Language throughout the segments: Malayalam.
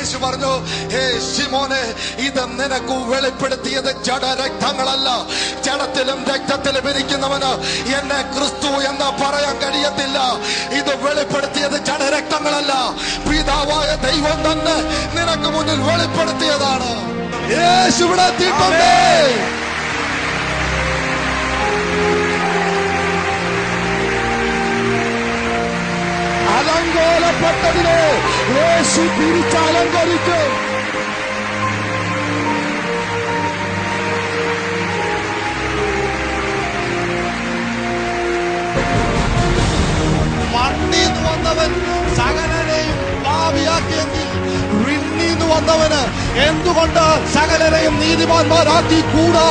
യേശു പറഞ്ഞു ഹേ ശിമോനെ ഇത് നിനക്ക് വെളിപ്പെടുത്തിയത് ജഡ രക്തങ്ങളല്ല ജഡത്തിലും രക്തത്തിലും ഇരിക്കുന്നവന് എന്നെ ക്രിസ്തു എന്ന് പറയാൻ കഴിയത്തില്ല. ഇത് വെളിപ്പെടുത്തിയത് ജഡരക്തങ്ങളല്ല. പിതാവായ ദൈവം തന്നെ നിനക്ക് മുന്നിൽ വെളിപ്പെടുത്തിയതാണ്. യേശു ഇവിടെ അലങ്കോലപ്പെട്ടതിനെ യേശു തിരിച്ചലങ്കരിക്കും മണ്ണീന്ന് വന്നവൻ വന്നവന് എന്തുകൊണ്ട് സകലരെയും നീതിമാന്മാരാക്കി കൂടാ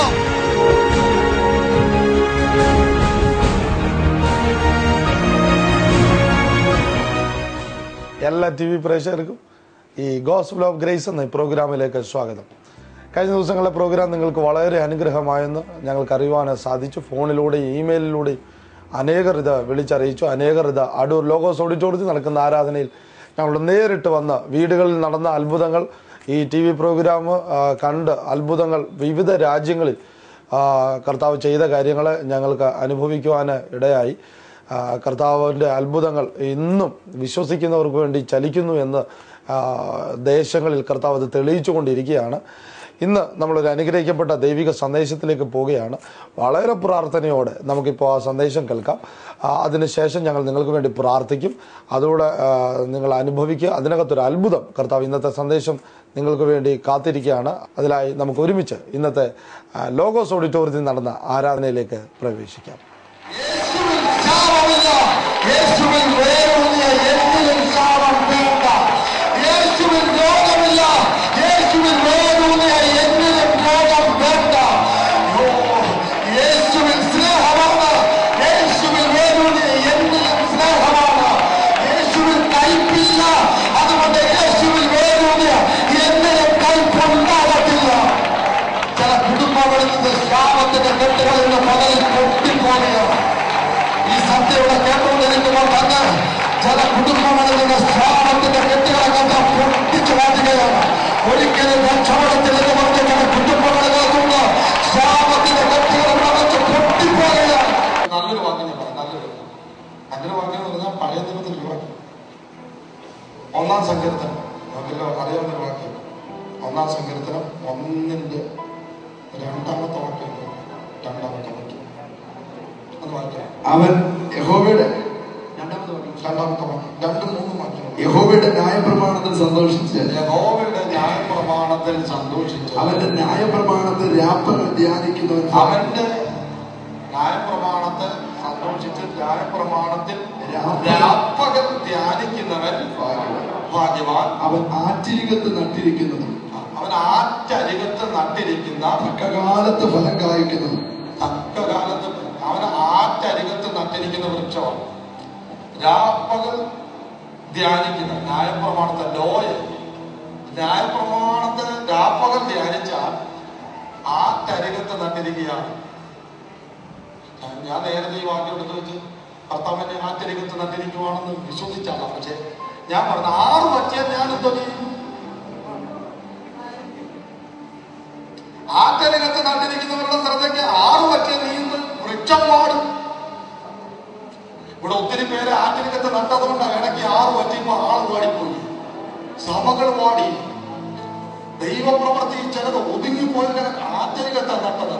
എല്ലാ ടി വി പ്രേക്ഷകർക്കും ഈ ഗോസ്ബിൾ ഓഫ് ഗ്രേസ് എന്ന പ്രോഗ്രാമിലേക്ക് സ്വാഗതം. കഴിഞ്ഞ ദിവസങ്ങളിലെ പ്രോഗ്രാം നിങ്ങൾക്ക് വളരെ അനുഗ്രഹമായെന്ന് ഞങ്ങൾക്ക് അറിയുവാൻ സാധിച്ചു. ഫോണിലൂടെയും ഇമെയിലിലൂടെയും അനേകർ ഇത് വിളിച്ചറിയിച്ചു. അനേകർ ഇത് അടൂർ ലോഗോസ് ഓഡിറ്റോറിയത്തിൽ നടക്കുന്ന ആരാധനയിൽ ഞങ്ങൾ നേരിട്ട് വന്ന് വീടുകളിൽ നടന്ന അത്ഭുതങ്ങൾ ഈ ടി വി പ്രോഗ്രാം കണ്ട് അത്ഭുതങ്ങൾ വിവിധ രാജ്യങ്ങളിൽ കർത്താവ് ചെയ്ത കാര്യങ്ങൾ ഞങ്ങൾക്ക് അനുഭവിക്കുവാൻ ഇടയായി. കർത്താവിന്റെ അത്ഭുതങ്ങൾ ഇന്നും വിശ്വസിക്കുന്നവർക്ക് വേണ്ടി ചലിക്കുന്നു എന്ന് ദേശങ്ങളിൽ കർത്താവ് അത് തെളിയിച്ചു കൊണ്ടിരിക്കുകയാണ് ഇന്ന് നമ്മളൊരു അനുഗ്രഹിക്കപ്പെട്ട ദൈവിക സന്ദേശത്തിലേക്ക് പോവുകയാണ്. വളരെ പ്രാർത്ഥനയോടെ നമുക്കിപ്പോൾ ആ സന്ദേശം കേൾക്കാം. അതിനുശേഷം ഞങ്ങൾ നിങ്ങൾക്ക് വേണ്ടി പ്രാർത്ഥിക്കും. അതുകൂടെ നിങ്ങൾ അനുഭവിക്കുക. അതിനകത്തൊരു അത്ഭുതം കർത്താവ് ഇന്നത്തെ സന്ദേശം നിങ്ങൾക്ക് വേണ്ടി കാത്തിരിക്കുകയാണ്. അതിലായി നമുക്ക് ഒരുമിച്ച് ഇന്നത്തെ ലോഗോസ് ഓഡിറ്റോറിയത്തിൽ നടന്ന ആരാധനയിലേക്ക് പ്രവേശിക്കാം. ശാപമില്ല യേശുവിൽ വേരൂന്നിയ എന്തിനും ഒന്നിന്റെ രണ്ടാമത്തെ വാക്യം രണ്ടാമത്തെ വാക്യം അത് വായിക്കാം അവൻ യഹോവയുടെ രണ്ടാമത്തെ വാക്യം രണ്ട് മൂന്ന് വാക്യം യഹോവയുടെ ന്യായപ്രമാണത്തിൽ സന്തോഷിച്ച്. യഹോവയുടെ ന്യായപ്രമാണത്തിൽ സന്തോഷിച്ചു. അവന്റെ ന്യായപ്രമാണത്തിൽ രാപ്പകൽ ധ്യാനിക്കുന്നവൻ അവന്റെ ന്യായപ്രമാണത്തെ സന്തോഷിച്ച് ന്യായപ്രമാണത്തിൽ രാപ്പകൽ ധ്യാനിക്കുന്നവൻ ഭാഗ്യവാൻ. അവൻ ആറ്റിരികത്ത് നട്ടിരിക്കുന്നതും അവൻ ആറ്റരികത്ത് നട്ടിരിക്കുന്ന തക്കകാലത്ത് ഫലം കായ്ക്കുന്നത് തക്കകാലത്ത് അവൻ ആറ്റരികത്ത് നട്ടിരിക്കുന്ന വൃക്ഷമാണ്. രാപ്പകൽ ധ്യാനിക്കുന്ന ന്യായപ്രമാണത്തെ ലോയ. ന്യായപ്രമാണത്തെ രാപ്പകൽ ധ്യാനിച്ചാൽ ആറ്റരികത്ത് നട്ടിരിക്കുകയാണ്. ഞാൻ- നേരത്തെ ഈ വാക്യം എടുത്തു വെച്ച് ഭർത്താവിനെ ആറ്റരികത്ത് നട്ടിരിക്കുവാണെന്ന് വിശ്വസിച്ചാണ്. പക്ഷെ ഞാൻ പറഞ്ഞു ആറ് പറ്റിയാൽ ഞാൻ എന്തോ ചെയ്യും? ആറ്റരകത്ത് നട്ടിരിക്കുന്നവരുടെ ശ്രദ്ധയ്ക്ക് ആറ് പറ്റിയ നീന്ത് വൃക്ഷം പാടും. ഇവിടെ ഒത്തിരി പേര് ആറ്റരകത്ത് നട്ടതുകൊണ്ടാണ് ഇടയ്ക്ക് ആറ് പറ്റിയപ്പോ ആൾ പാടിപ്പോയി. സഭകൾ പാടി. ദൈവപ്രവൃത്തി ചിലത് ഒതുങ്ങിപ്പോയി കിടക്ക് ആറ്റരികത്താണ് നട്ടത്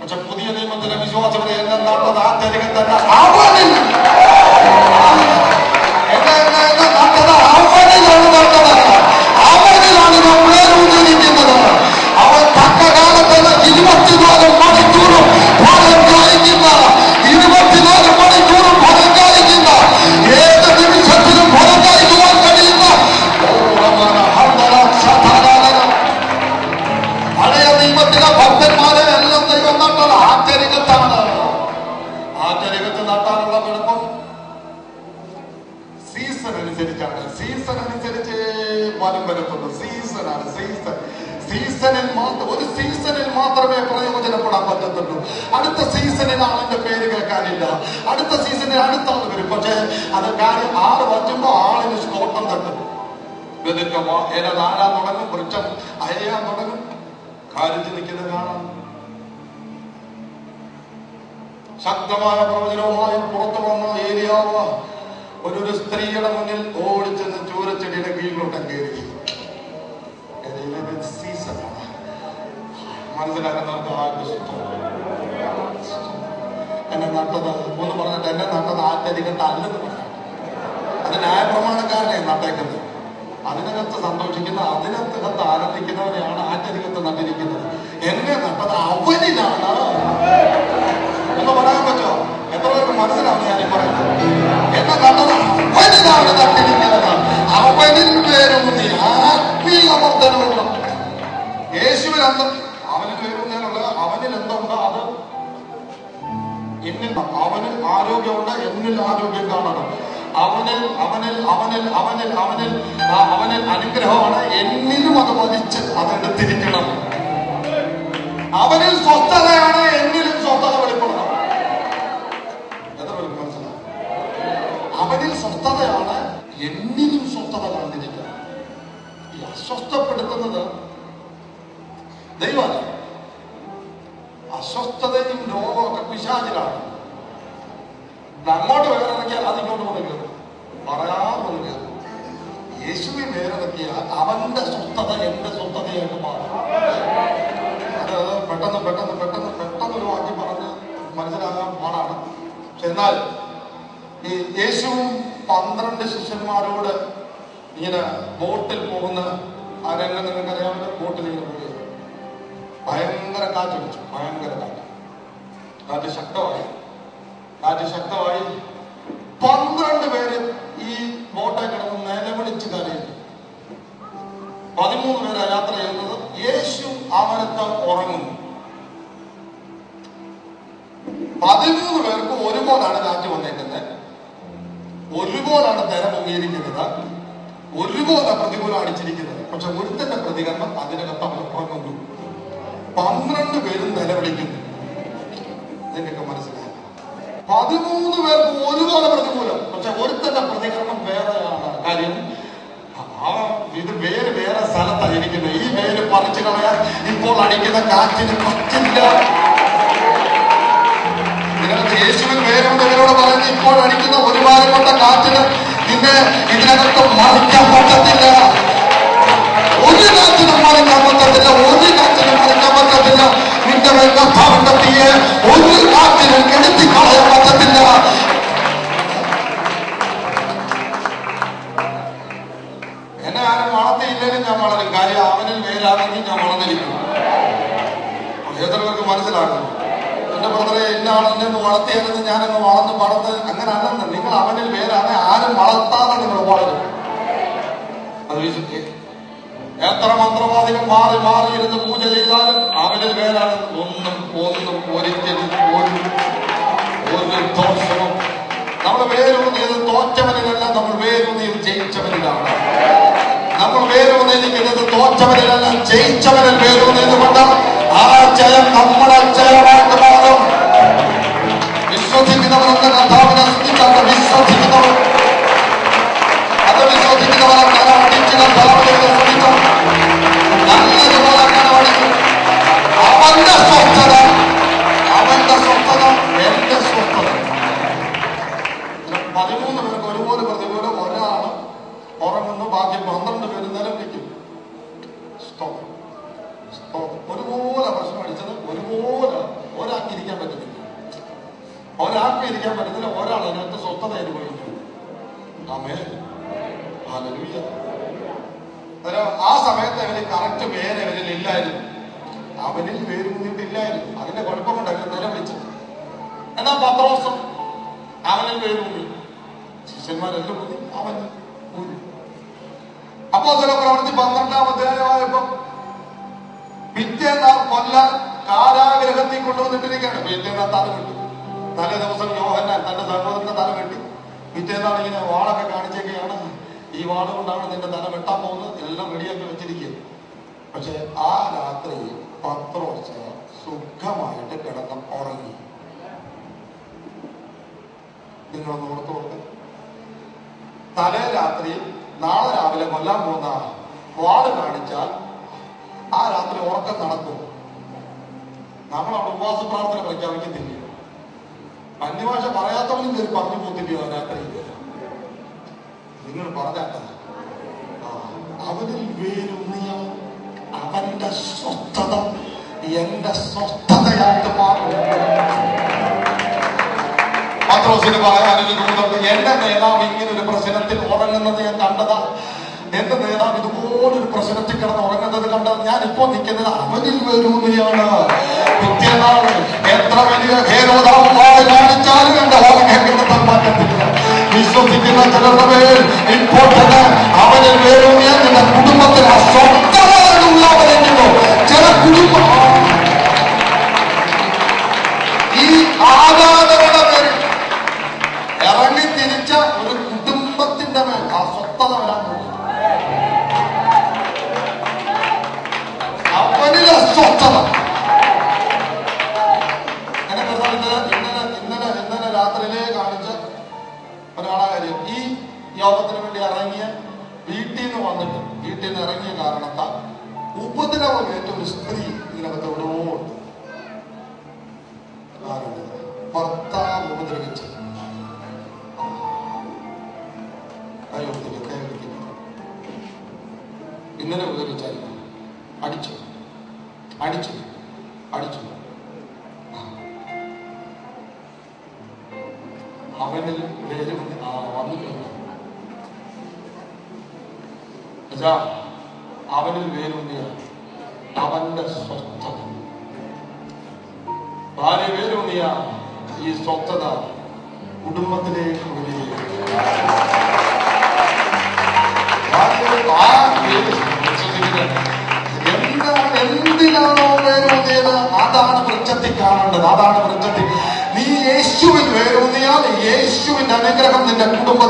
പക്ഷെ പുതിയ നിയമത്തിലെ വിശ്വാസികളെ എന്നെ നട്ടത് ആറ്റരികത്തല്ല അവനിൽ എന്നെ ശക്തമായ പ്രവചനവുമായി പുറത്തു വന്ന ഏരിയാവ് ഒരു ഒരു സ്ത്രീയുടെ മുന്നിൽ ഓടിച്ചെന്ന് ചൂരച്ചെടിയുടെ കീഴിലോട്ട് കയറി എന്നെ നട്ടത് ഒന്ന് പറഞ്ഞിട്ട് എന്നെ നട്ടത് ആറ്റധികം തല്ലെന്ന് പറഞ്ഞു അത് ന്യായപ്രമാണക്കാരനെ നട്ടേക്കുന്നത്. അതിനകത്ത് സന്തോഷിക്കുന്ന അതിനകത്ത് ആനന്ദിക്കുന്നവരെയാണ് ആറ്റധികത്ത് നട്ടിരിക്കുന്നത്. എന്നെ നട്ടത് അവനിലാണ്. ഒന്ന് പറയാൻ പറ്റുമോ എത്ര പേർക്ക് മനസ്സിലാവും ഞാൻ പറയുന്നത്? എന്നെ നട്ടത് അവനിലാണ് തട്ടിരിക്കുന്നത് അവനിൽ പേരൂന്നി ആത്മീയ വർദ്ധനമുള്ള യേശുവിൽ അന്ന് അവന് പേരുന്നതിനുള്ള അവനിൽ എന്തുണ്ടോ അത്? എന്നിൽ അവന് ആരോഗ്യമുണ്ട് എന്നിൽ ആരോഗ്യം കാണണം അവനിൽ അവനിൽ അവനിൽ അവനിൽ അവനിൽ അവനിൽ അനുഗ്രഹമാണ്. എന്നിലും അത് വലിച്ച് അതെടുത്തിരിക്കണം അവനിൽ സ്വസ്ഥതയാണ്. അസ്വസ്ഥപ്പെടുത്തുന്നത് ദൈവമല്ല. അസ്വസ്ഥതയും രോഗമൊക്കെ പിശാചിലാണ്. അങ്ങോട്ട് വേറിറക്കിയാൽ അത് ഇങ്ങോട്ട് വന്ന് കയറും പറയാതെ വന്ന് കയറും വേറിറക്കിയാൽ അവന്റെ സ്വസ്ഥത എന്റെ സ്വസ്ഥതയായിട്ട് മാറും. പെട്ടെന്ന് പെട്ടെന്ന് പെട്ടെന്ന് പെട്ടെന്ന് ഒരു വാക്യം പറഞ്ഞ് മനസ്സിലാകാൻ പാടാണ്. പക്ഷെ എന്നാൽ ഈ യേശുവും പന്ത്രണ്ട് ശിഷ്യന്മാരോട് ഇങ്ങനെ ബോട്ടിൽ പോകുന്ന ആ രംഗം നിങ്ങൾക്ക് അറിയാമല്ലോ ബോട്ടിൽ ഇങ്ങനെ പോവുകയാണ് ഭയങ്കര കാറ്റടിച്ചു ഭയങ്കര കാറ്റ്. കാറ്റ് ശക്തമായി. കാറ്റ് ശക്തമായി. പന്ത്രണ്ട് പേര് ഈ ബോട്ടെ കിടന്ന് നിലവിളിച്ച് കരയുന്നു. പതിമൂന്ന് പേരാ യാത്ര ചെയ്യുന്നത്. യേശു അവനത്ത് ഉറങ്ങുന്നു. പതിമൂന്ന് പേർക്ക് ഒരുപോലാണ് കാറ്റ് വന്നേക്കുന്നത്. ഒരുപോലാണ് തിര പൊങ്ങിയിരിക്കുന്നത് ഒരുപോലെ പ്രതികൂലം അടിച്ചിരിക്കുന്നത്. പക്ഷെ ഒരുത്തന്റെ പ്രതികരണം അതിനകത്ത് അവൻ ഉറങ്ങുന്നു. പന്ത്രണ്ട് പേരും നിലവിളിക്കുന്നു. നിങ്ങൾക്ക് മനസ്സിലായി. പതിമൂന്ന് പേർക്ക് ഒരുപോലെ പ്രതികൂലം. പക്ഷെ ഒരുത്തന്റെ പ്രതികരണം വേറെയാണ്. കാര്യം ആ ഇത് വേറെ സ്ഥലത്താണ് ഇരിക്കുന്നത് ഈ വേര് പറിച്ചു കളയാൻ ഇപ്പോൾ അടിക്കുന്ന കാറ്റിന് പറ്റില്ല. ഇതിനകത്ത് ഇവരോട് പറയുന്നത് ഇപ്പോൾ അടിക്കുന്ന ഒരു വാരം കൊണ്ട കാറ്റിന് നിന്നെ ഇതിനകത്ത് മറിക്കാൻ പറ്റത്തില്ല. 소진 믿어보는 건 다음에는 수집자가 미소 지기도 아들 미소 지기도 바람 나라 어딘지는 바람을 내기도 ഇരിക്കാൻ പറ്റത്തില്ല. ഒരാൾ അതിനകത്ത് സ്വസ്ഥത അനുഭവിക്കുന്നു ആമേ. ആ സമയത്ത് അവന് കറക്റ്റ് പേര് അവനിൽ ഇല്ലായിരുന്നു. അവനിൽ പേര് മുന്നിട്ടില്ലായിരുന്നു അതിന്റെ കുഴപ്പം അവർ നിലവിളിച്ചത് എന്നാ പത്രോസം? അവനിൽ പേര് മുന്നിൽ ശിഷ്യന്മാരെല്ലാം മുന്നിൽ അവൻ മുന്നിൽ അപ്പോ ചില പ്രവൃത്തി പന്ത്രണ്ടാം അധ്യായമായപ്പോ പിറ്റേന്നാൾ കൊല്ലാൻ കാരാഗ്രഹത്തിൽ കൊണ്ടുവന്നിട്ടിരിക്കുകയാണ്. പിറ്റേന്നാൾ തല വെട്ടി. തലേ ദിവസം യോഹന്നാൻ തന്റെ സഹോദരന്റെ തല വെട്ടി. പിറ്റേന്നാൾ ഇങ്ങനെ വാളൊക്കെ കാണിച്ചൊക്കെയാണ്. ഈ വാൾ കൊണ്ടാണ് നിന്റെ തല വെട്ടാൻ പോകുന്നത്. എല്ലാം റെഡിയാക്കി വെച്ചിരിക്കുന്നത് പക്ഷെ ആ രാത്രി പത്രോസ് സുഖമായിട്ട് കിടന്ന് ഉറങ്ങി. നിങ്ങളൊന്ന് ഓർത്തു തലേ രാത്രി നാളെ രാവിലെ കൊല്ലാൻ പോകുന്ന വാൾ കാണിച്ചാൽ ആ രാത്രി ഉറക്കം നടക്കും. നമ്മൾ അവിടെ ഉപവാസ പ്രാർത്ഥന പ്രഖ്യാപിക്കുന്നില്ല അന്യഭാഷ പറയാത്തവനും കയറി പറഞ്ഞു പോത്തിന്റെ അതിനകത്ത് നിങ്ങൾ പറഞ്ഞാട്ടത് അവനിൽ വേരൂന്നിയ അവന്റെ സ്വസ്ഥത എന്റെ സ്വസ്ഥതയായിട്ട് മാറും. പത്രോസിന് എന്റെ നേതാവ് ഇങ്ങനെ ഒരു പ്രശ്നത്തിൽ ഉറങ്ങുന്നത് ഞാൻ കണ്ടതാ. എന്റെ നേതാവ് ഇതുപോലൊരു പ്രശ്നത്തിൽ കിടന്ന് ഉറങ്ങുന്നത് കണ്ട് ഞാൻ ഇപ്പോ നിൽക്കുന്നത് അവനിൽ പിറ്റേന്നാൾ എത്ര വലിയ ഹേരോദാവ് കാണിച്ചാലും എന്റെ കിടത്താൻ പറ്റത്തില്ല. വിശ്വസിക്കുന്ന ചിലരുടെ പേരിൽ ഇപ്പോൾ തന്നെ അവനിൽ വേരൂന്നിയ നിന്റെ കുടുംബത്തിൽ അസ്വസ്ഥതയുള്ളവരെങ്കിലും ചില കുടുംബം ഈ ആരാധകരുടെ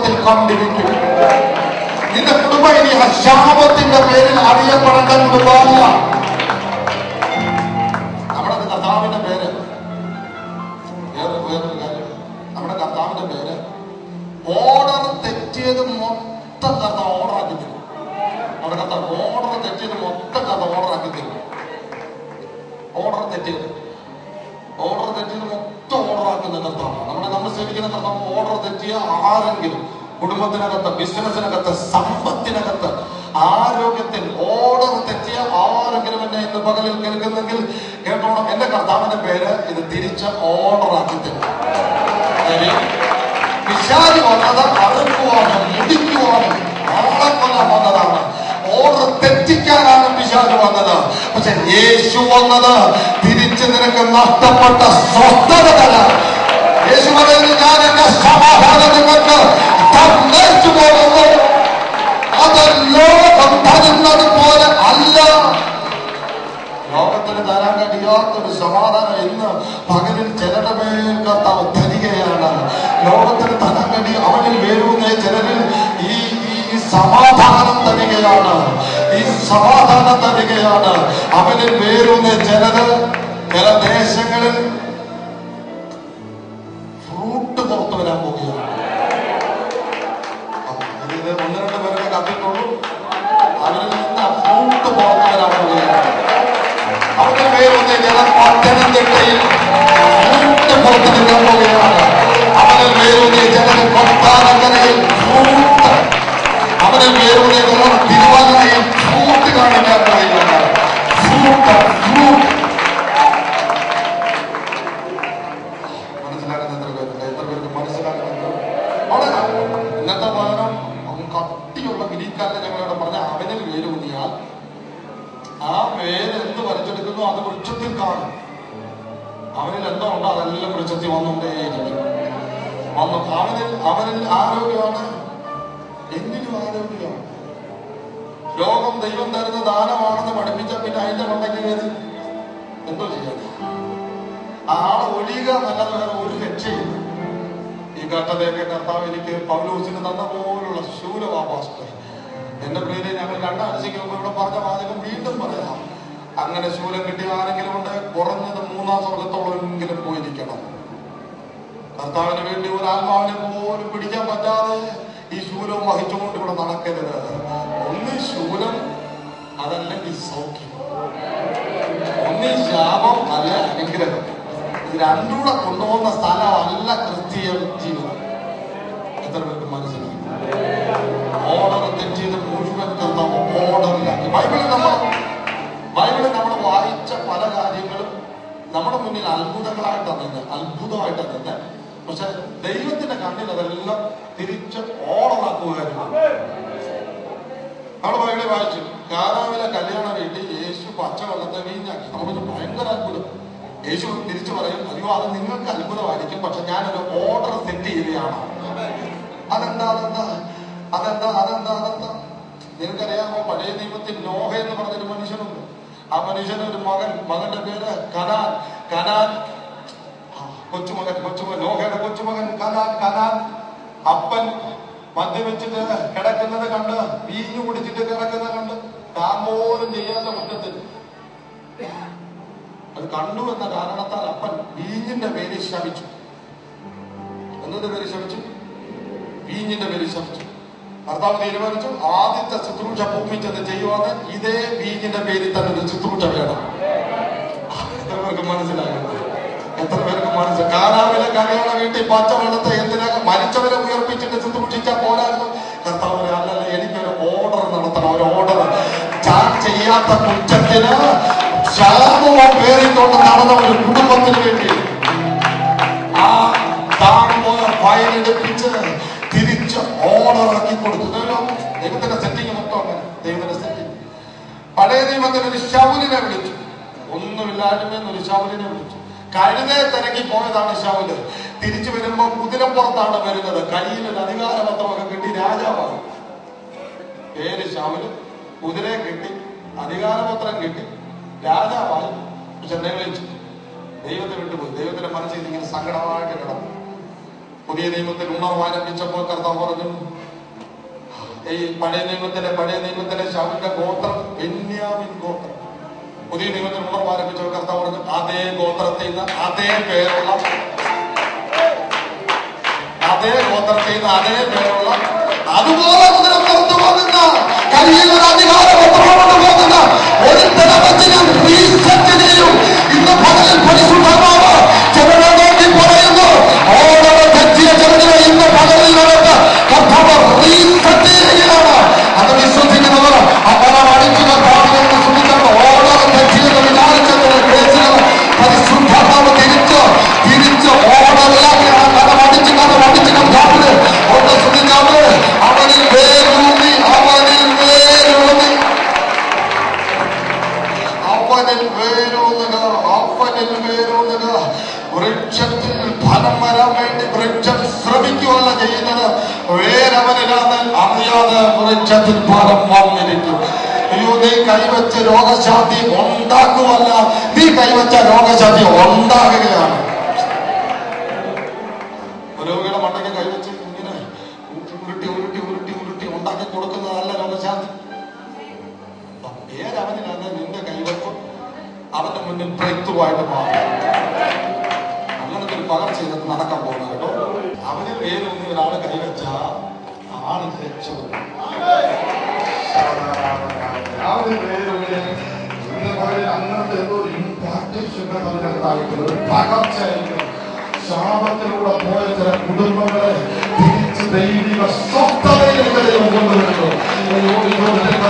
കുടുംബത്തിൽ കണ്ടിരിക്കും നിന്റെ കുടുംബം ഇനി ശാപത്തിന്റെ പേരിൽ അറിയപ്പെടേണ്ട കുടുംബമല്ല നമ്മുടെ കർത്താവിന്റെ പേര്. വേറെ വേറൊരു കാര്യം. നമ്മുടെ കർത്താവിന്റെ പേര് ഓർഡർ തെറ്റിയത് മൊത്തം കഥ ആക്കി തരും. അവിടെ കഥ ഓർഡർ തെറ്റിയത് മൊത്തം കഥ ഓർഡർ ആക്കി തരും. ഓർഡർ തെറ്റിയത്. ഓർഡർ തെറ്റിയത് മൊത്തം ഓർഡർ ആക്കുന്ന കർത്താവ് നമ്മുടെ നമ്മൾ സേവിക്കുന്ന കർത്താവ് ഓർഡർ തെറ്റിയ ആരെങ്കിലും കുടുംബത്തിനകത്ത് ബിസിനസിനകത്ത് സമ്പത്തിനകത്ത് ആരോഗ്യത്തിൽ ഓർഡർ തെറ്റിയ ആരെങ്കിലും എന്നെ ഇന്ന് പകലിൽ കേൾക്കുന്നെങ്കിൽ കേട്ടോണം. എന്റെ കർത്താവിന്റെ പേര് ഇത് തിരിച്ച് ഓർഡർ ആക്കി തരും? പിശാച് വന്നത് അറുക്കുവാനും മുടിക്കുവാനും ആളെ കൊല്ലാൻ വന്നതാണ്. ഓർഡർ തെറ്റിക്കാനാണ് പിശാജ് വന്നത്. പക്ഷെ യേശു വന്നത് തിരിച്ച് നിനക്ക് നഷ്ടപ്പെട്ട സ്വസ്ഥത തരാം യേശു പറയുന്നത് ഞാൻ എന്റെ സമാധാനം നിങ്ങൾക്ക് തരുന്നത് പോലെ അല്ല. ലോകത്തിന് തരാൻ കഴിയാത്തൊരു സമാധാനം ഇന്ന് പകലിൽ ചിലരുടെ മേൽ കർത്താവ് തരികയാണ് ലോകത്തിന് തരാൻ കഴിയും അവനിൽ വേരൂന്ന ചിലരിൽ ഈ ഈ സമാധാനം തരികയാണ്. ഈ സമാധാനം തരികയാണ്. അവനിൽ വേരൂന്ന ചിലത് ചില ദേശങ്ങളിൽ പേരൊന്ന് ജനം പത്തനംതിട്ടയിൽ ഫ്രൂട്ട് പുറത്തു നിൽക്കാൻ പോവുകയാണ് അവന്റെ പേരൊന്ന് ജനം കൊട്ടാരക്കരയിൽ ഫ്രൂട്ട് സ്വർഗത്തോളമെങ്കിലും പോയിരിക്കണം. കർത്താവിന് വേണ്ടി ഒരു ആത്മാവിനെ പോലും പിടിക്കാൻ പറ്റാതെ ഈ ശൂലം വഹിച്ചുകൊണ്ട് ഇവിടെ നടക്കരുത്. ഒന്ന് ശൂലം അതല്ലെങ്കിൽ സൗഖ്യം. ഒന്ന് ശാപം അല്ല അനുഗ്രഹം. ഇത് രണ്ടുകൂടെ കൊണ്ടുപോകുന്ന സ്ഥലമല്ല ക്രിസ്തീയ ജീവിതം. എത്ര പേർക്ക് മനസ്സിലായി? ഓർഡർ തെറ്റിയത് മുഴുവൻ കർത്താവ് ഓർഡറിലാക്കി ബൈബിളിൽ നമ്മൾ നമ്മുടെ മുന്നിൽ അത്ഭുതങ്ങളായിട്ടാണ് നിന്ന് അത്ഭുതമായിട്ടാണ് നിന്ന് പക്ഷെ ദൈവത്തിന്റെ കണ്ണിൽ അതെല്ലാം തിരിച്ച് ഓളമാക്കുകയായിരുന്നു നമ്മൾ ബൈബിളിൽ വായിച്ചു. കാനാവിലെ കല്യാണ വീട്ടിൽ യേശു പച്ചവെള്ളത്തെ വീഞ്ഞാക്കി. നമുക്ക് ഭയങ്കര അത്ഭുതം. യേശു തിരിച്ചു പറയും അയ്യോ അത് നിങ്ങൾക്ക് അത്ഭുതമായിരിക്കും. പക്ഷെ ഞാനൊരു ഓർഡർ സെറ്റ് ചെയ്യുകയാണ്. അതെന്താ അതെന്താ? അതെന്താ അതെന്താ അതെന്താ? നിനക്കറിയാമോ പഴയ നിയമത്തിൽ നോഹ എന്ന് പറഞ്ഞൊരു മനുഷ്യനുണ്ട്. ആ മനുഷ്യന് ഒരു മകൻ മകന്റെ പേര് കനാൻ കനാൻ. കൊച്ചുമകൻ കൊച്ചുമകൻ നോഹയുടെ കൊച്ചുമകൻ കനാൻ കനാൻ. അപ്പൻ മദ്യവെച്ചിട്ട് കിടക്കുന്നത് കണ്ട് വീഞ്ഞു കുടിച്ചിട്ട് കിടക്കുന്നത് കണ്ട് താൻ പോലും ചെയ്യാത്ത മുറ്റത്തിൽ അത് കണ്ടു എന്ന കാരണത്താൽ അപ്പൻ വീഞ്ഞിന്റെ പേര് ശമിച്ചു. എന്നതിന്റെ പേര് ശമിച്ചു? വീഞ്ഞിന്റെ പേര് ശപിച്ചു ഭർത്താവ് തീരുമാനിച്ചു ആദ്യത്തെ ശുശ്രൂഷ ഭൂമി ചെന്ന് ചെയ്യുവാന്ന് ഇതേ വീഞ്ഞിന്റെ പേരിൽ തന്നെ ഒരു ശുശ്രൂഷ വേണം. എത്ര പേർക്ക് മനസ്സിലാകുന്നു എത്ര പേർക്ക് മനസ്സിലായി കാനാവിലെ കലയാള വീട്ടിൽ പച്ചവെള്ളത്തെ എന്തിനാ മരിച്ചവരെ ഉയർപ്പിച്ചിട്ട് ശുശ്രൂഷിച്ചാൽ പോരായിരുന്നു? കർത്താവ് അല്ലല്ല എനിക്കൊരു ഓർഡർ നടത്തണം ഒരു ഓർഡർ ഞാൻ ചെയ്യാത്ത കുറ്റത്തിന് ശാപമോ പേറിക്കൊണ്ട് നടന്ന ഒരു കുടുംബത്തിന് വേണ്ടി കൊടുത്തു. ദൈവത്തിന്റെ സെറ്റിങ് മൊത്തം അങ്ങനെ ദൈവത്തിന്റെ സെറ്റിങ് പഴയ നിയമത്തിൽ ഒരു ശൗലിനെ വിളിച്ചു. ഒന്നുമില്ലായ്മയെന്ന് ഒരു ശൗലിനെ വിളിച്ചു. കഴുതെ തിരക്കി പോയതാണ് ശൗൽ. തിരിച്ചു വരുമ്പോ കുതിരപ്പുറത്താണ് വരുന്നത്. കയ്യിൽ ഒരു അധികാരപത്രമൊക്കെ കിട്ടി രാജാവാണ്. പേര് ശൗൽ. കുതിരയെ കിട്ടി അധികാരപത്രം കിട്ടി രാജാവായി. പക്ഷെ നിലവിളിച്ചു ദൈവത്തെ വിട്ടുപോയി. ദൈവത്തിന്റെ മനസ്സിൽ ഇങ്ങനെ സങ്കടമായിട്ട് കിടന്നു. പുതിയ നിയമത്തിൽ ഉണർവ് ആരംഭിച്ചപ്പോൾ കർത്താവ് പറഞ്ഞു ഈ പഴയ നിയമത്തിലെ പഴയ നിയമത്തിലെ ശവന്റെ ഗോത്രം ബെന്യാമിൻ ഗോത്രം. പുതിയ നിയമത്തിൽ ഉണർവ് ആരംഭിച്ച കർത്താവ് പറഞ്ഞു അതേ ഗോത്രത്തിൽ നിന്ന് അതേ പേരുള്ള അതേ ഗോത്രത്തിൽ നിന്ന് അതേ പേരുള്ള അതുപോലെ പുറത്തു പോകുന്ന കയ്യിൽ രോഗിയുടെ മണ്ടയ്ക്ക് കൈവച്ച് ഇങ്ങനെ ഉരുട്ടി ഉരുട്ടി ഉരുട്ടി ഉരുട്ടി ഉണ്ടാക്കി കൊടുക്കുന്നതല്ല രോഗശാന്തി. പേരവനിലാണ് നിന്റെ കൈവപ്പം അവന്റെ മുന്നിൽ ബ്രേക്തുവായിട്ട് മാറും. അങ്ങനത്തെ ഒരു പകർച്ച നടക്കാൻ പോകുന്നത് കേട്ടോ. അവന് പേരൊന്നും ഒരാൾ കൈവച്ച ആണ് രക്ഷപ്പെടും അങ്ങനത്തെ ഒരു ഇമ്പാക്ടേഷൻ ഒരു പകർച്ചയായിരിക്കും ശാപത്തിലൂടെ പോയ ചില കുടുംബങ്ങളെ തിരിച്ച് ദൈവിക സ്വസ്ഥതയിലേക്ക് ദൈവം കൊണ്ടുവരുന്നു.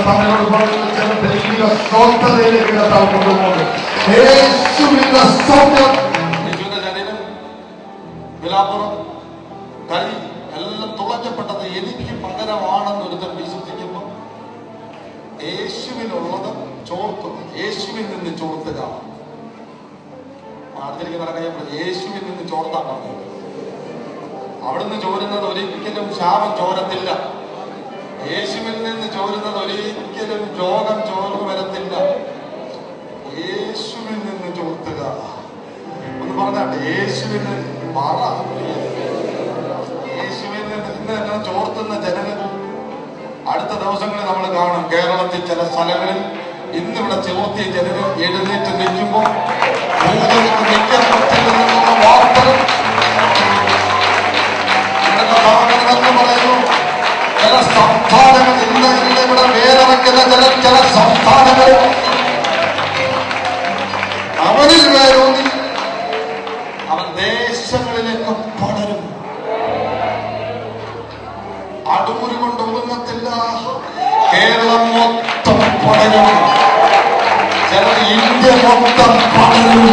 തമ്മിലോട് പറയുന്ന ചില ദൈവിക സ്വസ്ഥതയിലേക്ക് കർത്താവ് കൊണ്ടുപോകുന്നു. യേശുവിന്റെ സ്വന്തം യേശുവിന്റെ ശരീരം വിലാപ്പുറം കൈ എല്ലാം തുളഞ്ഞപ്പെട്ടത് എനിക്ക് പകരമാണെന്ന് ഒരുത്തൻ വിശ്വസിക്കുമ്പോൾ യേശുവിനുള്ളത് ചോർത്തുക യേശുവിൽ നിന്ന് ചോർത്തുക. അടുത്തിരിക്കുന്ന കയ്യപ്പോൾ യേശുവിൽ നിന്ന് ചോർത്താൻ പറഞ്ഞത്. അവിടുന്ന് ചോരുന്നത് ഒരിക്കലും ശാപം ചോരത്തില്ല. യേശുവിൽ നിന്ന് ചോരുന്നത് ഒരിക്കലും രോഗം ചോർന്നു വരത്തില്ല. യേശുവിൽ നിന്ന് ചോർത്തുക. ഒന്ന് പറഞ്ഞാട്ടെ യേശുവിൽ നിന്ന് പറ. യേശുവിൽ നിന്ന് ചോർത്തുന്ന ജനങ്ങൾ അടുത്ത ദിവസങ്ങളിൽ നമ്മൾ കാണും. കേരളത്തിൽ ചില സ്ഥലങ്ങളിൽ ഇന്നിവിടെ ചോർത്തിയ ജനങ്ങൾ എഴുന്നേറ്റ് നിൽക്കുമ്പോൾ സംസ്ഥാനങ്ങൾ ഇന്ന് ഇന്ന് ഇവിടെ വേരിറക്കുന്ന ചില ചില സംസ്ഥാനങ്ങൾ അവനിൽ വേരൂന്നി അവൻ ദേശങ്ങളിലേക്ക് പടരും അടുമുറി കൊണ്ട് ഒതുങ്ങത്തില്ല കേരളം മൊത്തം പടരും മൊത്തം പടരും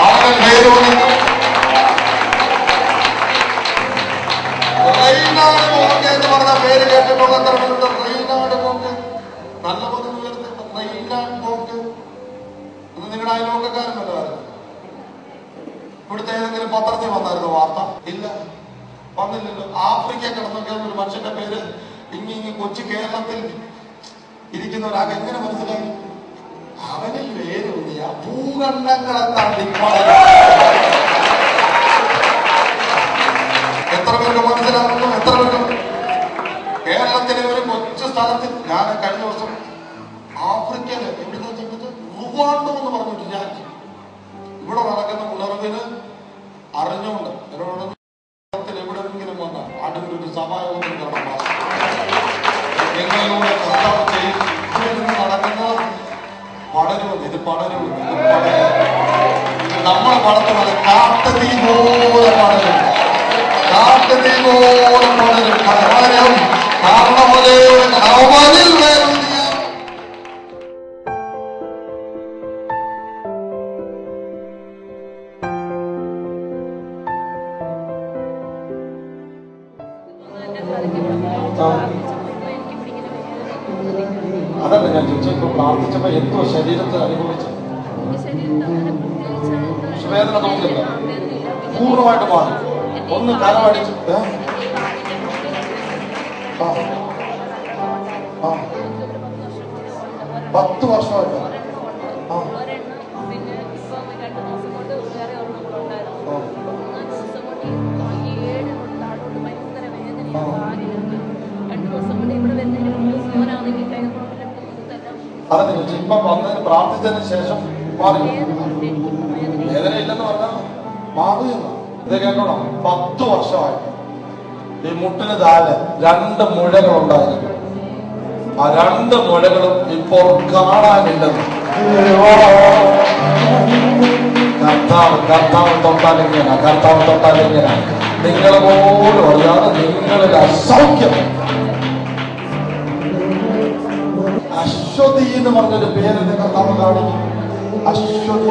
അവരുടെ വേരൂന്നി റെയ്നാട് മോങ്ക് എന്ന് പറഞ്ഞ പേര് കേട്ടിട്ടുള്ള റെയ്നാട് മോങ്ക് നല്ല പദം ഉയർത്തി. റെയ്നാട് മോങ്ക് ഇത് നിങ്ങളുടെ അയൽവക്കക്കാരനല്ലോ ഇവിടുത്തെ ഏതെങ്കിലും പത്രത്തിൽ വന്നായിരുന്നു വാർത്ത? ഇല്ല. വന്നില്ലല്ലോ. ആഫ്രിക്ക കിടന്നൊക്കെ ഒരു മനുഷ്യന്റെ പേര് ഇങ്ങി ഇങ്ങി കൊച്ചു കേരളത്തിൽ ഇരിക്കുന്നവരാകെ എങ്ങനെ മനസ്സിലായി? അവനിൽ വേരൂന്നിയ ഭൂഖണ്ഡങ്ങളെ തള്ളി വളരും. എത്ര പേർക്ക് മനസ്സിലാക്കുന്നു എത്ര പേർക്ക്? കേരളത്തിലെ ഒരു കൊച്ചു സ്ഥലത്തിൽ ഞാൻ കഴിഞ്ഞ ദിവസം ആഫ്രിക്കയിൽ എവിടുന്ന് വെച്ചിട്ട് എന്ന് പറഞ്ഞൊരു രാജ്യം. ഇവിടെ നടക്കുന്ന ഉണർവിന് അറിഞ്ഞുകൊണ്ട് എന്നോട് വളർത്തുന്നത് കാട്ടുതീ പോലെ പടരും കാട്ടുതീ പോലെ പടരും പടരും കാരണം അവനിൽ അതല്ല ഞാൻ ചോദിച്ചപ്പോ പ്രാർത്ഥിച്ചപ്പോ എന്തോ ശരീരത്തെ അനുഭവിച്ചു വേദന തോന്നുന്നില്ല പൂർണമായിട്ട് മാറും. ഒന്ന് കരമടിച്ചു. പത്ത് വർഷമായിട്ട്. അതെ ഇപ്പം വന്നതിന് പ്രാർത്ഥിച്ചതിന് ശേഷം മാറി. വേദന ഇല്ലെന്ന് പറഞ്ഞാൽ മാറിയെന്ന് ഇത് കേട്ടോണം പത്ത് വർഷമായി. ഈ മുട്ടിന് താഴെ രണ്ട് മുഴകൾ ഉണ്ടായിരുന്നു. ആ രണ്ട് മുഴകളും ഇപ്പോൾ കാണാനില്ലെന്ന്. കർത്താവ് കർത്താവ് തൊട്ടാലിങ്ങനെ കർത്താവ് തൊട്ടാലിങ്ങനെ നിങ്ങൾ പോലും അറിയാതെ നിങ്ങളിൽ അസൗഖ്യം. അശ്വതി എന്ന് പറഞ്ഞൊരു പേരിന്റെ കർത്താവ് കാണിക്കും. അശ്വതി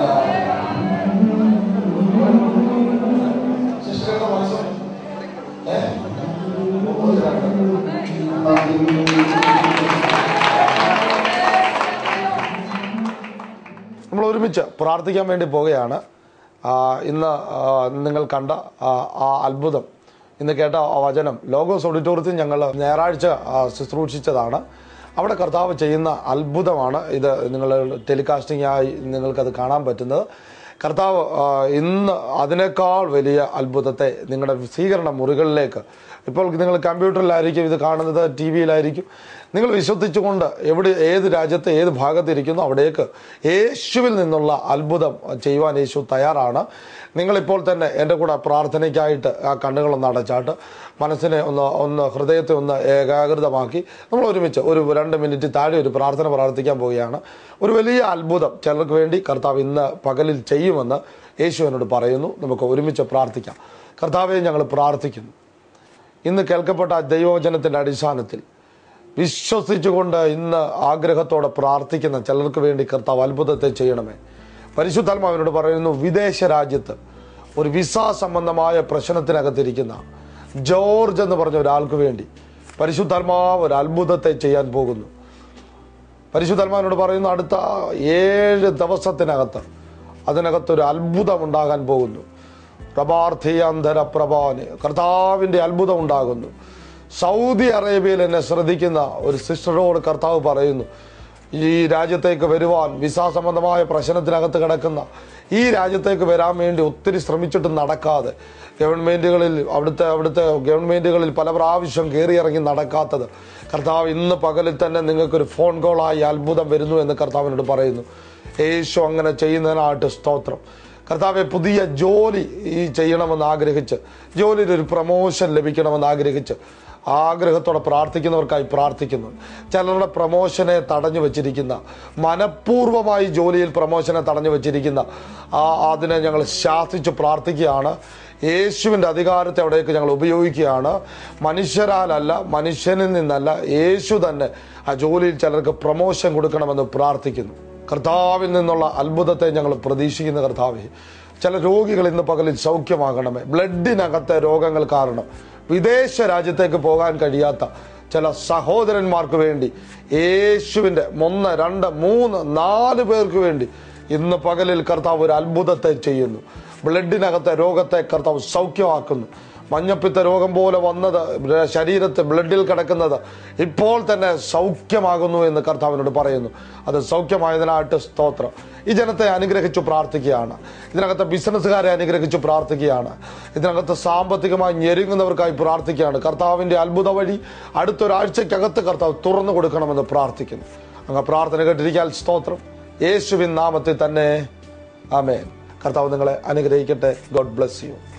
ഒരുമിച്ച് പ്രാർത്ഥിക്കാൻ വേണ്ടി പോവുകയാണ്. ഇന്ന് നിങ്ങൾ കണ്ട ആ, അത്ഭുതം. ഇന്ന് കേട്ട വചനം ലോഗോസ് ഓഡിറ്റോറിയത്തിൽ ഞങ്ങൾ ഞായറാഴ്ച ശുശ്രൂഷിച്ചതാണ്. അവിടെ കർത്താവ് ചെയ്യുന്ന അത്ഭുതമാണ് ഇത് നിങ്ങൾ ടെലികാസ്റ്റിംഗ് ആയി നിങ്ങൾക്കത് കാണാൻ പറ്റുന്നത്. കർത്താവ് ഇന്ന് അതിനേക്കാൾ വലിയ അത്ഭുതത്തെ നിങ്ങളുടെ സ്വീകരണ മുറികളിലേക്ക് ഇപ്പോൾ നിങ്ങൾ കമ്പ്യൂട്ടറിലായിരിക്കും ഇത് കാണുന്നത് ടി വിയിലായിരിക്കും. നിങ്ങൾ വിശ്വസിച്ചുകൊണ്ട് എവിടെ ഏത് രാജ്യത്ത് ഏത് ഭാഗത്തിരിക്കുന്നു അവിടേക്ക് യേശുവിൽ നിന്നുള്ള അത്ഭുതം ചെയ്യുവാൻ യേശു തയ്യാറാണ്. നിങ്ങളിപ്പോൾ തന്നെ എന്റെ കൂടെ പ്രാർത്ഥനയ്ക്കായിട്ട് ആ കണ്ണുകളൊന്ന് അടച്ചാട്ട് മനസ്സിനെ ഒന്ന് ഒന്ന് ഹൃദയത്തെ ഒന്ന് ഏകാഗ്രതമാക്കി നമ്മൾ ഒരുമിച്ച് ഒരു രണ്ട് മിനിറ്റ് താഴെ ഒരു പ്രാർത്ഥന പ്രാർത്ഥിക്കാൻ പോവുകയാണ്. ഒരു വലിയ അത്ഭുതം ചിലർക്ക് വേണ്ടി കർത്താവ് ഇന്ന് പകലിൽ ചെയ്യുമെന്ന് യേശു എന്നോട് പറയുന്നു. നമുക്ക് ഒരുമിച്ച് പ്രാർത്ഥിക്കാം. കർത്താവെ ഞങ്ങൾ പ്രാർത്ഥിക്കുന്നു. ഇന്ന് കേൾക്കപ്പെട്ട ദൈവവചനത്തിന്റെ അടിസ്ഥാനത്തിൽ വിശ്വസിച്ചുകൊണ്ട് ഇന്ന് ആഗ്രഹത്തോടെ പ്രാർത്ഥിക്കുന്ന ചിലർക്ക് വേണ്ടി കർത്താവ് അത്ഭുതത്തെ ചെയ്യണമേ. പരിശുദ്ധാത്മാവിനോട് പറയുന്നു വിദേശ രാജ്യത്ത് ഒരു വിസ സംബന്ധമായ പ്രശ്നത്തിനകത്തിരിക്കുന്ന ജോർജ് എന്ന് പറഞ്ഞ ഒരാൾക്ക് വേണ്ടി പരിശുദ്ധാത്മാവ് ഒരു അത്ഭുതത്തെ ചെയ്യാൻ പോകുന്നു. പരിശുദ്ധാത്മാവിനോട് പറയുന്നു അടുത്ത ഏഴ് ദിവസത്തിനകത്ത് അതിനകത്ത് ഒരു അത്ഭുതം ഉണ്ടാകാൻ പോകുന്നു. പ്രഭാർത്ഥിയാന്തര പ്രഭാന് കർത്താവിന്റെ അത്ഭുതം ഉണ്ടാകുന്നു സൗദി അറേബ്യയിൽ എന്നെ ശ്രദ്ധിക്കുന്ന ഒരു സിസ്റ്ററോട് കർത്താവ് പറയുന്നു ഈ രാജ്യത്തേക്ക് വരുവാൻ വിസ സംബന്ധമായ പ്രശ്നത്തിനകത്ത് കിടക്കുന്ന ഈ രാജ്യത്തേക്ക് വരാൻ വേണ്ടി ഒത്തിരി ശ്രമിച്ചിട്ട് നടക്കാതെ ഗവൺമെന്റുകളിൽ അവിടുത്തെ അവിടുത്തെ ഗവൺമെന്റുകളിൽ പല പ്രാവശ്യം കയറിയിറങ്ങി നടക്കാത്തത്. കർത്താവ് ഇന്ന് പകലിൽ തന്നെ നിങ്ങൾക്കൊരു ഫോൺ കോളായി അത്ഭുതം വരുന്നു എന്ന് കർത്താവിനോട് പറയുന്നു. യേശു അങ്ങനെ ചെയ്യുന്നതിനായിട്ട് സ്തോത്രം. കർത്താവെ പുതിയ ജോലി ഈ ചെയ്യണമെന്ന് ആഗ്രഹിച്ച് ജോലിയിൽ ഒരു പ്രമോഷൻ ലഭിക്കണമെന്ന് ആഗ്രഹിച്ച് ആഗ്രഹത്തോടെ പ്രാർത്ഥിക്കുന്നവർക്കായി പ്രാർത്ഥിക്കുന്നു. ചിലരുടെ പ്രമോഷനെ തടഞ്ഞു വച്ചിരിക്കുന്ന മനഃപൂർവമായി ജോലിയിൽ പ്രമോഷനെ തടഞ്ഞു വച്ചിരിക്കുന്ന ആ അതിനെ ഞങ്ങൾ ശാസിച്ച് പ്രാർത്ഥിക്കുകയാണ്. യേശുവിന്റെ അധികാരത്തെ അവിടേക്ക് ഞങ്ങൾ ഉപയോഗിക്കുകയാണ്. മനുഷ്യരാലല്ല മനുഷ്യനിൽ നിന്നല്ല യേശു തന്നെ ആ ജോലിയിൽ ചിലർക്ക് പ്രമോഷൻ കൊടുക്കണമെന്ന് പ്രാർത്ഥിക്കുന്നു. കർത്താവിൽ നിന്നുള്ള അത്ഭുതത്തെ ഞങ്ങൾ പ്രതീക്ഷിക്കുന്ന കർത്താവെ ചില രോഗികൾ ഇന്ന് പകലിൽ സൗഖ്യമാകണമേ. ബ്ലഡിനകത്തെ രോഗങ്ങൾ കാരണം വിദേശ രാജ്യത്തേക്ക് പോകാൻ കഴിയാത്ത ചില സഹോദരന്മാർക്ക് വേണ്ടി യേശുവിന്റെ ഒന്ന് രണ്ട് മൂന്ന് നാല് പേർക്ക് വേണ്ടി ഇന്ന് പകലിൽ കർത്താവ് ഒരു അത്ഭുതത്തെ ചെയ്യുന്നു. ബ്ലഡിനകത്തെ രോഗത്തെ കർത്താവ് സൗഖ്യമാക്കുന്നു. മഞ്ഞപ്പിത്ത രോഗം പോലെ വന്നത് ശരീരത്ത് ബ്ലഡിൽ കിടക്കുന്നത് ഇപ്പോൾ തന്നെ സൗഖ്യമാകുന്നു എന്ന് കർത്താവിനോട് പറയുന്നു. അത് സൗഖ്യമായതിനായിട്ട് സ്തോത്രം. ഈ ജനത്തെ അനുഗ്രഹിച്ചു പ്രാർത്ഥിക്കുകയാണ്. ഇതിനകത്ത് ബിസിനസ്സുകാരെ അനുഗ്രഹിച്ചു പ്രാർത്ഥിക്കുകയാണ്. ഇതിനകത്ത് സാമ്പത്തികമായി ഞെരുങ്ങുന്നവർക്കായി പ്രാർത്ഥിക്കുകയാണ്. കർത്താവിന്റെ അത്ഭുത വഴി അടുത്തൊരാഴ്ചക്കകത്ത് കർത്താവ് തുറന്നു കൊടുക്കണമെന്ന് പ്രാർത്ഥിക്കുന്നു. അങ്ങ് പ്രാർത്ഥന കേട്ടിരിക്കാൻ സ്തോത്രം. യേശുവിൻ നാമത്തിൽ തന്നെ. ആമേൻ. കർത്താവ് നിങ്ങളെ അനുഗ്രഹിക്കട്ടെ. God bless you.